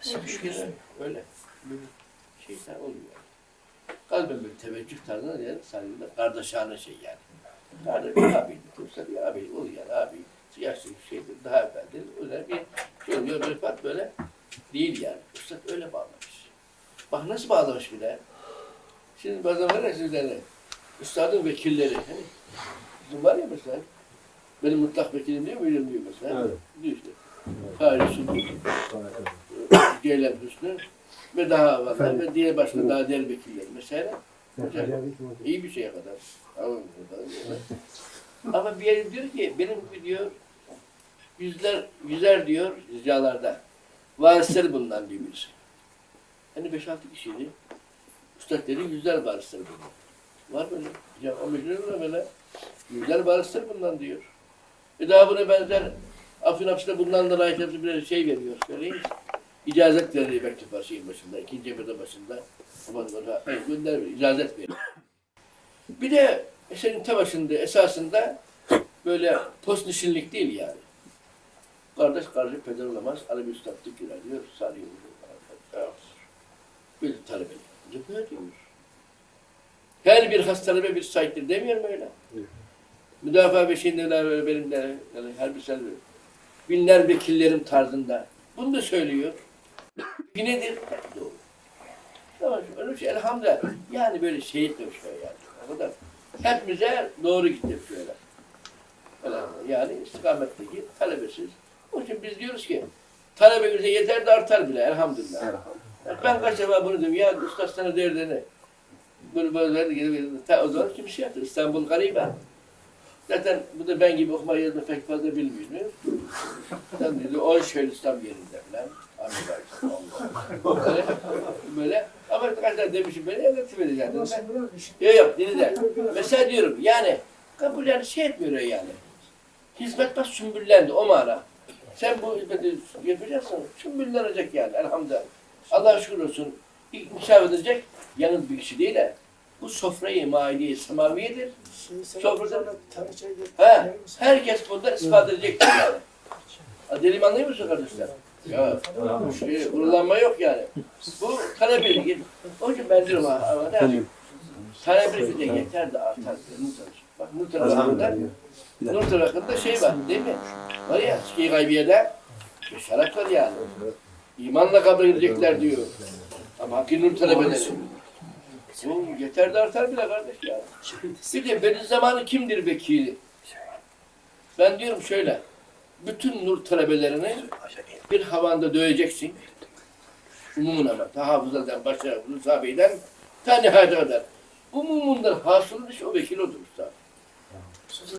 Sıkışkın öyle. Böyle şeyler oluyor. Kalben bir teveccüh tarzına yani saygıda kardeşane şey yani. Kardeş abi, Kıbrıs'ta bir abi oluyor yani abi. Yaşlı bir şeydir, daha evveldir. Öyle bir şey oluyor. Rıfat böyle değil yani. Üstad öyle bağlamış. Bak nasıl bağlamış bir de. Şimdi bazen var ya sizlere, üstadın vekilleri. Hani, bizim var ya mesela, benim mutlak vekilim diyor, müdürüm diyor mesela. Evet. Diyor işte. Fahri Sultan, Ceylan Hüsnü ve daha. Efendim? Ve diğer başka daha diğer vekiller mesela. Hocam. İyi bir şeye kadar. Tamam, Ama bir yeri diyor ki benim gibi diyor yüzler yüzer diyor ricalarda. Varisleri bundan diyor birisi. Hani beş altı kişiydi. Üstad dedi yüzler varisleri bundan. Var böyle. Ya o mecnun böyle. Yüzler varisleri bundan diyor. E daha buna benzer Afyon hapsinde bundan da layık hepsi bir şey veriyor. Söyleyeyim. İcazet veriyor mektup var şeyin başında. ikinci emirde başında. Aman bana gönder. İcazet veriyor. Bir de senin ta başında esasında böyle post nişinlik değil yani. Kardeş kardeş peder olamaz. Ali bir üstadlık girer diyor. Sarıyor. Bir talebe. Böyle diyor. Her bir has talebe bir sahiptir demiyorum öyle. Evet. Müdafaa beşiğindeler böyle benim de yani her bir selvi. Binler vekillerim tarzında. Bunu da söylüyor. Bir nedir? Doğru. Tamam, öyle şey elhamdülillah. Yani böyle şehit de bir şey yani. O kadar. Hepimize doğru gitti şöyle. Elhamdülillah. Yani istikametteki talebesiz. Onun için biz diyoruz ki talebe bize yeter de artar bile elhamdülillah. Ben kaç defa bunu diyorum. Ya usta sana derdini. Bunu böyle gidip ta o zaman kimse yaptı. İstanbul garibe. Zaten bu da ben gibi okuma yazma pek fazla bilmiyor. Sen dedi o şöyle İslam yerinde falan. Böyle, böyle. Ama kaç tane demişim böyle anlatıp vereceğim. Yok yok de. Mesela diyorum yani kabul yani şey etmiyor yani. Hizmet bak sümbüllendi o mana. Sen bu hizmeti yapacaksın. Sümbüllenecek yani elhamdülillah. Allah'a şükür olsun. Misafir edecek yalnız bir kişi değil de. Bu sofrayı maide-i semaviyedir. Sofrada He, herkes bundan ispat edecektir yani. Ha, Dediğimi anlıyor musun kardeşler? Ya, şey, kurulanma yok yani. Bu talebelik. Onun için ben diyorum ha, ama ne yapayım? Talebelik de yeter de artar. Bak Nur tarafında, Nur tarafında şey var değil mi? Var ya, Sıkı Gaybiye'de şarap var yani. İmanla kabul edecekler diyor. Ama Hakkı Nur talebeleri. Bu yeter de artar bile kardeş ya. Bir de benim zamanı kimdir vekili? Ben diyorum şöyle. Bütün nur talebelerini bir havanda döveceksin. Umumun ama. Ta hafızadan, bunu sahabeyden ta kadar. Bu mumundan hasıl dışı o vekil odur.